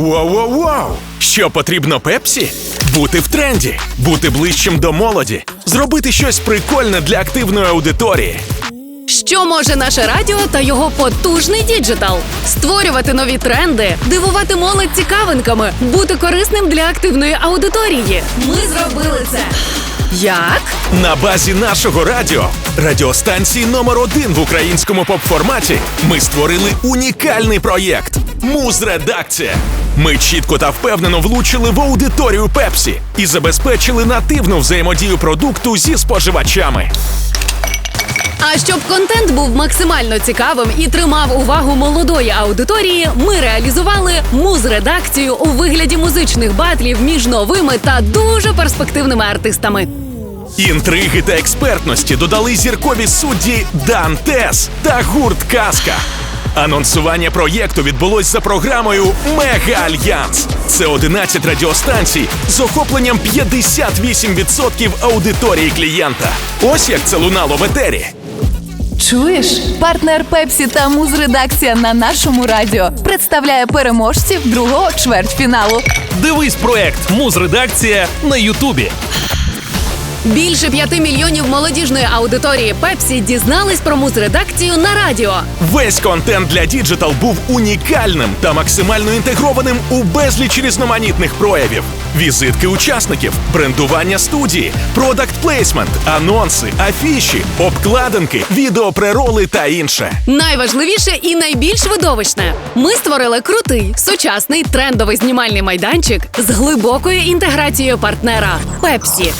Вау-вау-вау! Що потрібно Пепсі? Бути в тренді, бути ближчим до молоді, зробити щось прикольне для активної аудиторії. Що може наше радіо та його потужний діджитал? Створювати нові тренди, дивувати молодь цікавинками, бути корисним для активної аудиторії. Ми зробили це. Як? На базі нашого радіо, радіостанції номер один в українському поп-форматі, ми створили унікальний проєкт Муз-редакція. Ми чітко та впевнено влучили в аудиторію Пепсі і забезпечили нативну взаємодію продукту зі споживачами. А щоб контент був максимально цікавим і тримав увагу молодої аудиторії, ми реалізували муз-редакцію у вигляді музичних батлів між новими та дуже перспективними артистами. Інтриги та експертності додали зіркові судді Дантес та гурт Казка. Анонсування проєкту відбулось за програмою Мега Альянс. Це 11 радіостанцій з охопленням 58% аудиторії клієнта. Ось як це лунало в етері. Чуєш? Партнер Пепсі та Муз-редакція на нашому радіо представляє переможців другого чвертьфіналу. Дивись проект Муз-редакція на Ютубі. Більше п'яти мільйонів молодіжної аудиторії Пепсі дізнались про муз-редакцію на радіо. Весь контент для діджитал був унікальним та максимально інтегрованим у безліч різноманітних проявів: візитки учасників, брендування студії, продакт плейсмент, анонси, афіші, обкладинки, відеопрероли та інше. Найважливіше і найбільш видовищне. Ми створили крутий, сучасний трендовий знімальний майданчик з глибокою інтеграцією партнера Пепсі.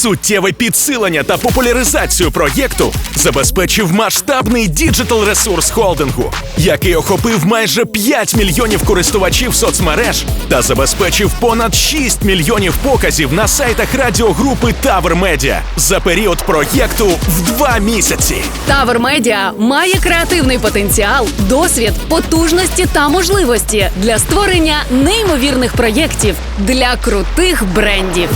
Суттєве підсилення та популяризацію проєкту забезпечив масштабний діджитал ресурс холдингу, який охопив майже 5 мільйонів користувачів соцмереж та забезпечив понад 6 мільйонів показів на сайтах радіогрупи Тавер Медіа за період проєкту в два місяці. Тавер Медіа має креативний потенціал, досвід, потужності та можливості для створення неймовірних проєктів для крутих брендів.